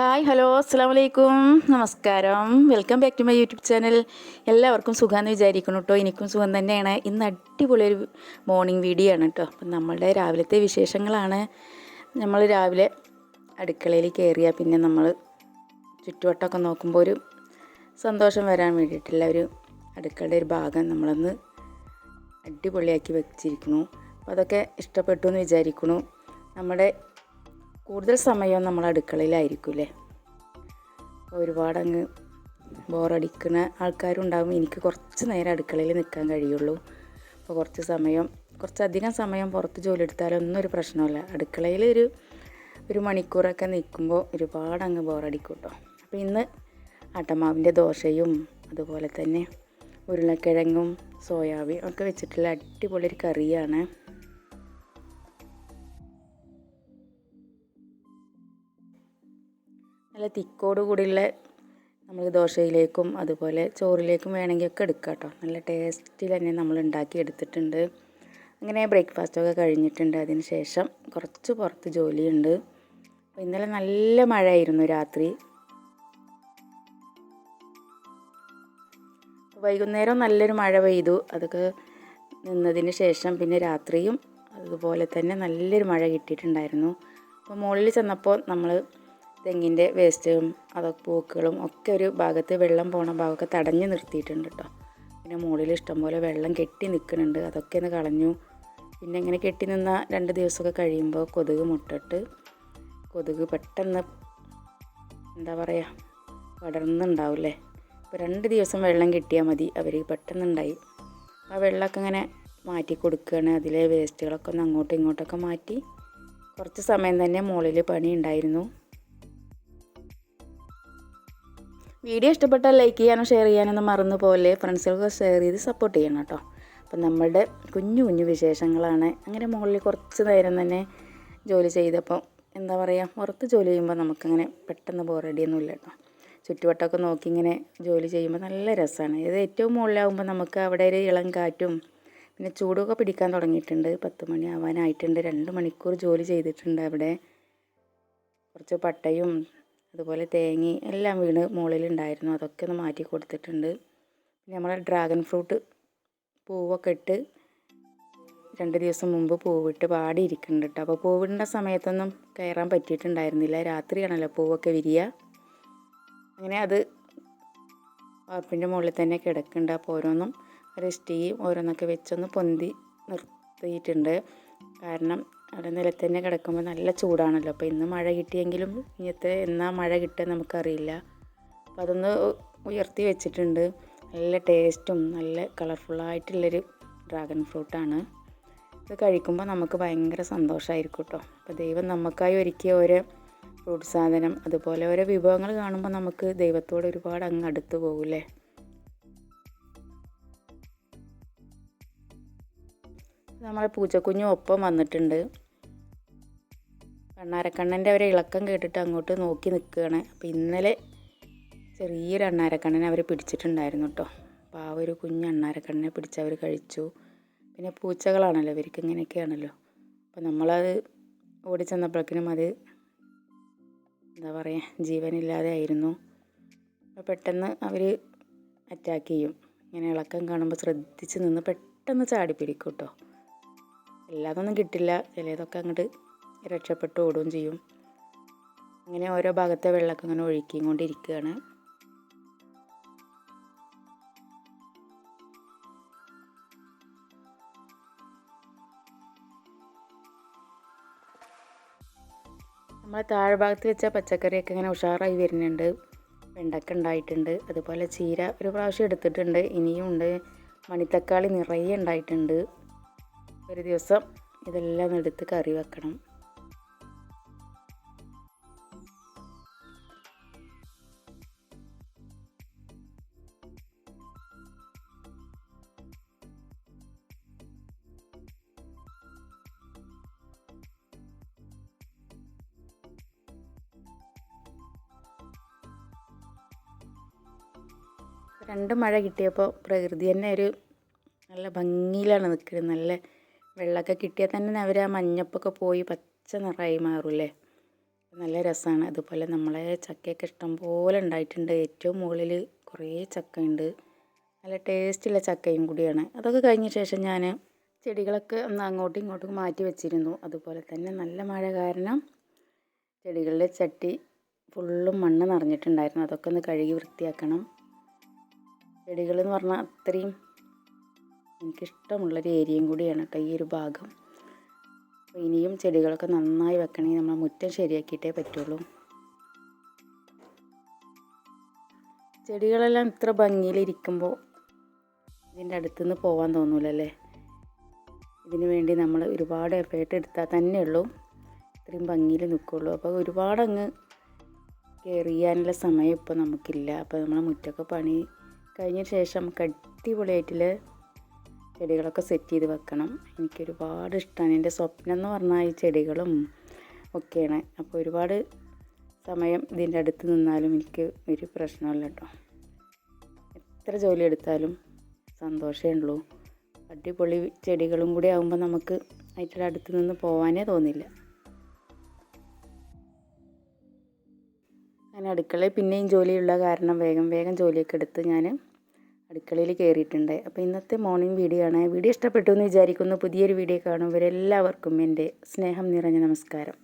Hi hello അസ്സാം വലൈക്കും നമസ്കാരം. Welcome back to my YouTube channel. എല്ലാവർക്കും സുഖമെന്ന് വിചാരിക്കുന്നു കേട്ടോ എനിക്കും സുഖം തന്നെയാണ്. ഇന്ന് അടിപൊളി ഒരു മോർണിംഗ് വീഡിയോ ആണ് കേട്ടോ അപ്പം നമ്മളുടെ രാവിലത്തെ വിശേഷങ്ങളാണ്. നമ്മൾ രാവിലെ അടുക്കളയിൽ കയറിയാൽ പിന്നെ നമ്മൾ ചുറ്റുവട്ടമൊക്കെ നോക്കുമ്പോൾ ഒരു സന്തോഷം വരാൻ വേണ്ടിയിട്ടുള്ള ഒരു അടുക്കളയുടെ ഒരു ഭാഗം നമ്മളൊന്ന് അടിപൊളിയാക്കി വെച്ചിരിക്കുന്നു. അപ്പോൾ അതൊക്കെ ഇഷ്ടപ്പെട്ടു എന്ന് വിചാരിക്കുന്നു. നമ്മുടെ കൂടുതൽ സമയവും നമ്മൾ അടുക്കളയിലായിരിക്കും അല്ലേ ഒരുപാട് അങ്ങ് ബോറടിക്കുന്ന ആൾക്കാരുണ്ടാകും എനിക്ക് കുറച്ച് നേരം അടുക്കളയിൽ നിൽക്കാൻ കഴിയുള്ളൂ. അപ്പോൾ കുറച്ച് സമയം കുറച്ചധികം സമയം പുറത്ത് ജോലി എടുത്താലൊന്നും ഒരു പ്രശ്നമില്ല. അടുക്കളയിൽ ഒരു ഒരു മണിക്കൂറൊക്കെ നിൽക്കുമ്പോൾ ഒരുപാട് അങ്ങ് ബോറടിക്കും കേട്ടോ. അപ്പോൾ ഇന്ന് ആട്ടമാവിന്റെ ദോശയും അതുപോലെ തന്നെ ഉരുളക്കിഴങ്ങും സോയാബീൻ ഒക്കെ വെച്ചിട്ടുള്ള അടിപൊളി ഒരു കറിയാണ്. നല്ല തിക്കോട് കൂടിയുള്ള നമ്മൾ ദോശയിലേക്കും അതുപോലെ ചോറിലേക്കും വേണമെങ്കിൽ ഒക്കെ കേട്ടോ. നല്ല ടേസ്റ്റിൽ തന്നെ നമ്മൾ ഉണ്ടാക്കി എടുത്തിട്ടുണ്ട്. അങ്ങനെ ബ്രേക്ക്ഫാസ്റ്റൊക്കെ കഴിഞ്ഞിട്ടുണ്ട്. അതിന് ശേഷം കുറച്ച് പുറത്ത് ജോലിയുണ്ട്. അപ്പോൾ ഇന്നലെ നല്ല മഴയായിരുന്നു രാത്രി. വൈകുന്നേരം നല്ലൊരു മഴ പെയ്തു. അതൊക്കെ നിന്നതിന് ശേഷം പിന്നെ രാത്രിയും അതുപോലെ തന്നെ നല്ലൊരു മഴ കിട്ടിയിട്ടുണ്ടായിരുന്നു. അപ്പോൾ മുകളിൽ ചെന്നപ്പോൾ നമ്മൾ തെങ്ങിന്റെ വേസ്റ്റും അതൊക്കെ പൂക്കളും ഒക്കെ ഒരു ഭാഗത്ത് വെള്ളം പോണ ഭാഗമൊക്കെ തടഞ്ഞു നിർത്തിയിട്ടുണ്ട് കേട്ടോ. പിന്നെ മുകളിൽ ഇഷ്ടംപോലെ വെള്ളം കെട്ടി നിൽക്കുന്നുണ്ട്. അതൊക്കെ ഒന്ന് കളഞ്ഞു. പിന്നെ ഇങ്ങനെ കെട്ടി നിന്ന രണ്ട് ദിവസമൊക്കെ കഴിയുമ്പോൾ കൊതുക് മുട്ടിട്ട് കൊതുക് പെട്ടെന്ന് എന്താ പറയുക പടർന്നുണ്ടാവില്ലേ? ഇപ്പോൾ രണ്ട് ദിവസം വെള്ളം കിട്ടിയാൽ മതി. അവർ പെട്ടെന്നുണ്ടായി. ആ വെള്ളമൊക്കെ ഇങ്ങനെ മാറ്റി കൊടുക്കുകയാണ്. അതിലെ വേസ്റ്റുകളൊക്കെ ഒന്ന് അങ്ങോട്ടും ഇങ്ങോട്ടൊക്കെ മാറ്റി കുറച്ച് സമയം തന്നെ മുകളിൽ പണി ഉണ്ടായിരുന്നു. വീഡിയോ ഇഷ്ടപ്പെട്ടാൽ ലൈക്ക് ചെയ്യാനും ഷെയർ ചെയ്യാനൊന്നും മറന്നു പോലെ ഫ്രണ്ട്സുകൾക്ക് ഷെയർ ചെയ്ത് സപ്പോർട്ട് ചെയ്യണം കേട്ടോ. അപ്പം നമ്മുടെ കുഞ്ഞു കുഞ്ഞു വിശേഷങ്ങളാണ് അങ്ങനെ മുകളിൽ കുറച്ച് നേരം തന്നെ ജോലി ചെയ്തപ്പോൾ എന്താ പറയുക പുറത്ത് ജോലി ചെയ്യുമ്പോൾ നമുക്കങ്ങനെ പെട്ടെന്ന് ബോറടിയൊന്നുമില്ല കേട്ടോ. ചുറ്റുവട്ടമൊക്കെ നോക്കി ഇങ്ങനെ ജോലി ചെയ്യുമ്പോൾ നല്ല രസമാണ്. ഇത് ഏറ്റവും മുകളിലാവുമ്പോൾ നമുക്ക് അവിടെ ഒരു ഇളം കാറ്റും പിന്നെ ചൂടൊക്കെ പിടിക്കാൻ തുടങ്ങിയിട്ടുണ്ട്. പത്ത് മണി ആവാനായിട്ടുണ്ട്. രണ്ട് മണിക്കൂർ ജോലി ചെയ്തിട്ടുണ്ട് അവിടെ. കുറച്ച് പട്ടയും അതുപോലെ തേങ്ങ എല്ലാം വീണ് മുകളിലുണ്ടായിരുന്നു. അതൊക്കെ ഒന്ന് മാറ്റി കൊടുത്തിട്ടുണ്ട്. നമ്മളെ ഡ്രാഗൺ ഫ്രൂട്ട് പൂവൊക്കെ ഇട്ട് രണ്ട് ദിവസം മുമ്പ് പൂവിട്ട് പാടിയിരിക്കുന്നുണ്ട് കേട്ടോ അപ്പോൾ പൂവിടേണ്ട സമയത്തൊന്നും കയറാൻ പറ്റിയിട്ടുണ്ടായിരുന്നില്ല. രാത്രിയാണല്ലോ പൂവൊക്കെ വിരിയുക അങ്ങനെ അത് വാർപ്പിന്റെ മുകളിൽ തന്നെ കിടക്കുന്നുണ്ട്. അപ്പോൾ ഓരോന്നും ഒരു ചെയ്യും ഓരോന്നൊക്കെ വെച്ചൊന്ന് പൊന്തി നിർത്തിയിട്ടുണ്ട്. കാരണം അവിടെ നിലത്ത് തന്നെ കിടക്കുമ്പോൾ നല്ല ചൂടാണല്ലോ. അപ്പോൾ ഇന്ന് മഴ കിട്ടിയെങ്കിലും ഇന്നത്തെ എന്നാ മഴ കിട്ടുക നമുക്കറിയില്ല. അപ്പോൾ അതൊന്ന് ഉയർത്തി വെച്ചിട്ടുണ്ട്. നല്ല ടേസ്റ്റും നല്ല കളർഫുള്ളായിട്ടുള്ളൊരു ഡ്രാഗൺ ഫ്രൂട്ടാണ് ഇത് കഴിക്കുമ്പോൾ നമുക്ക് ഭയങ്കര സന്തോഷമായിരിക്കും കേട്ടോ. അപ്പോൾ ദൈവം നമുക്കായി ഒരുക്കിയ ഓരോ ഫ്രൂട്ട് സാധനം അതുപോലെ ഓരോ വിഭവങ്ങൾ കാണുമ്പോൾ നമുക്ക് ദൈവത്തോട് ഒരുപാട് അങ്ങ് അടുത്ത് പോകൂലേ നമ്മളെ പൂച്ചക്കുഞ്ഞും ഒപ്പം വന്നിട്ടുണ്ട്. കണ്ണാരക്കണ്ണന്റെ ഒരു ഇളക്കം കേട്ടിട്ട് അങ്ങോട്ട് നോക്കി നിൽക്കുകയാണ് അപ്പോൾ ഇന്നലെ ചെറിയൊരു അണ്ണാരക്കണ്ണനെ അവർ പിടിച്ചിട്ടുണ്ടായിരുന്നു കേട്ടോ അപ്പോൾ ആ ഒരു കുഞ്ഞ് അണ്ണാരക്കണ്ണനെ പിടിച്ച് അവർ കഴിച്ചു. പിന്നെ പൂച്ചകളാണല്ലോ ഇവർക്ക് ഇങ്ങനെയൊക്കെയാണല്ലോ. അപ്പോൾ നമ്മളത് ഓടി ചെന്നപ്പോഴേക്കിനും അത് എന്താ പറയുക ജീവനില്ലാതെ ആയിരുന്നു. അപ്പോൾ പെട്ടെന്ന് അവർ അറ്റാക്ക് ചെയ്യും. ഇങ്ങനെ ഇളക്കം കാണുമ്പോൾ ശ്രദ്ധിച്ച് നിന്ന് പെട്ടെന്ന് ചാടി പിടിക്കും കേട്ടോ എല്ലാതൊന്നും കിട്ടില്ല. ചിലതൊക്കെ അങ്ങോട്ട് രക്ഷപ്പെട്ട് ഓടുകയും ചെയ്യും. അങ്ങനെ ഓരോ ഭാഗത്തെ വെള്ളമൊക്കെ ഇങ്ങനെ ഒഴുക്കിയും കൊണ്ടിരിക്കുകയാണ്. നമ്മൾ താഴ്ഭാഗത്ത് വെച്ച പച്ചക്കറിയൊക്കെ ഇങ്ങനെ ഉഷാറായി വരുന്നുണ്ട്. വെണ്ടക്ക ഉണ്ടായിട്ടുണ്ട്. അതുപോലെ ചീര ഒരു പ്രാവശ്യം എടുത്തിട്ടുണ്ട്. ഇനിയും ഉണ്ട്. മണിത്തക്കാളി നിറയെ ഉണ്ടായിട്ടുണ്ട്. ഒരു ദിവസം ഇതെല്ലാം എടുത്ത് കറി വെക്കണം. രണ്ട് മഴ കിട്ടിയപ്പോൾ പ്രകൃതി തന്നെ ഒരു നല്ല ഭംഗിയിലാണ് നിൽക്കുന്നത് നല്ല വെള്ളമൊക്കെ കിട്ടിയാൽ തന്നെ അവർ ആ മഞ്ഞപ്പൊക്കെ പോയി പച്ച നിറമായി മാറൂലേ നല്ല രസമാണ് അതുപോലെ നമ്മളെ ചക്കയൊക്കെ ഇഷ്ടം പോലെ ഉണ്ടായിട്ടുണ്ട്. ഏറ്റവും മുകളിൽ കുറേ ചക്കയുണ്ട്. നല്ല ടേസ്റ്റുള്ള ചക്കയും കൂടിയാണ്. അതൊക്കെ കഴിഞ്ഞ ശേഷം ഞാൻ ചെടികളൊക്കെ ഒന്ന് അങ്ങോട്ടും ഇങ്ങോട്ടും മാറ്റി വെച്ചിരുന്നു. അതുപോലെ തന്നെ നല്ല മഴ കാരണം ചെടികളുടെ ചട്ടി ഫുള്ളും മണ്ണ് നിറഞ്ഞിട്ടുണ്ടായിരുന്നു. അതൊക്കെ ഒന്ന് കഴുകി വൃത്തിയാക്കണം. ചെടികൾ എന്ന് പറഞ്ഞാൽ അത്രയും എനിക്കിഷ്ടമുള്ളൊരു ഏരിയയും കൂടിയാണ് കേട്ടോ ഈ ഒരു ഭാഗം. അപ്പോൾ ഇനിയും ചെടികളൊക്കെ നന്നായി വെക്കണമെങ്കിൽ നമ്മൾ മുറ്റം ശരിയാക്കിയിട്ടേ പറ്റുള്ളൂ. ചെടികളെല്ലാം ഇത്ര ഭംഗിയിലിരിക്കുമ്പോൾ ഇതിന്റെ അടുത്തുനിന്ന് പോകാൻ തോന്നൂലല്ലേ? ഇതിനു വേണ്ടി നമ്മൾ ഒരുപാട് എഫേർട്ട് എടുത്താൽ തന്നെ ഉള്ളൂ. ഇത്രയും ഭംഗിയിൽ നിൽക്കുള്ളൂ. അപ്പോൾ ഒരുപാട് അങ്ങ് കെയർ സമയം ഇപ്പോൾ നമുക്കില്ല. അപ്പോൾ നമ്മൾ മുറ്റൊക്കെ പണി കഴിഞ്ഞ ശേഷം നമുക്ക് അടിപൊളിയായിട്ടുള്ള ചെടികളൊക്കെ സെറ്റ് ചെയ്ത് വെക്കണം. എനിക്ക് ഒരുപാട് ഇഷ്ടമാണ് എന്റെ സ്വപ്നം എന്ന് പറഞ്ഞാൽ ഈ ചെടികളും ഒക്കെയാണ്. അപ്പോൾ ഒരുപാട് സമയം ഇതിന്റെ അടുത്ത് നിന്നാലും എനിക്ക് ഒരു പ്രശ്നമല്ല കേട്ടോ. എത്ര ജോലി എടുത്താലും സന്തോഷമേ ഉള്ളൂ. അടിപൊളി ചെടികളും കൂടി ആകുമ്പോൾ നമുക്ക് അതിന്റെ അടുത്ത് നിന്ന് പോകാനേ തോന്നില്ല. ഞാൻ അടുക്കളയിൽ പിന്നെയും ജോലിയുള്ള കാരണം വേഗം വേഗം ജോലിയൊക്കെ എടുത്ത് ഞാൻ അടുക്കളയിൽ കയറിയിട്ടുണ്ട്. അപ്പോൾ ഇന്നത്തെ മോർണിംഗ് വീഡിയോ ആണ്. വീഡിയോ ഇഷ്ടപ്പെട്ടു എന്ന് വിചാരിക്കുന്നു. പുതിയൊരു വീഡിയോ കാണും. ഇവരെല്ലാവർക്കും എന്റെ സ്നേഹം നിറഞ്ഞ നമസ്കാരം.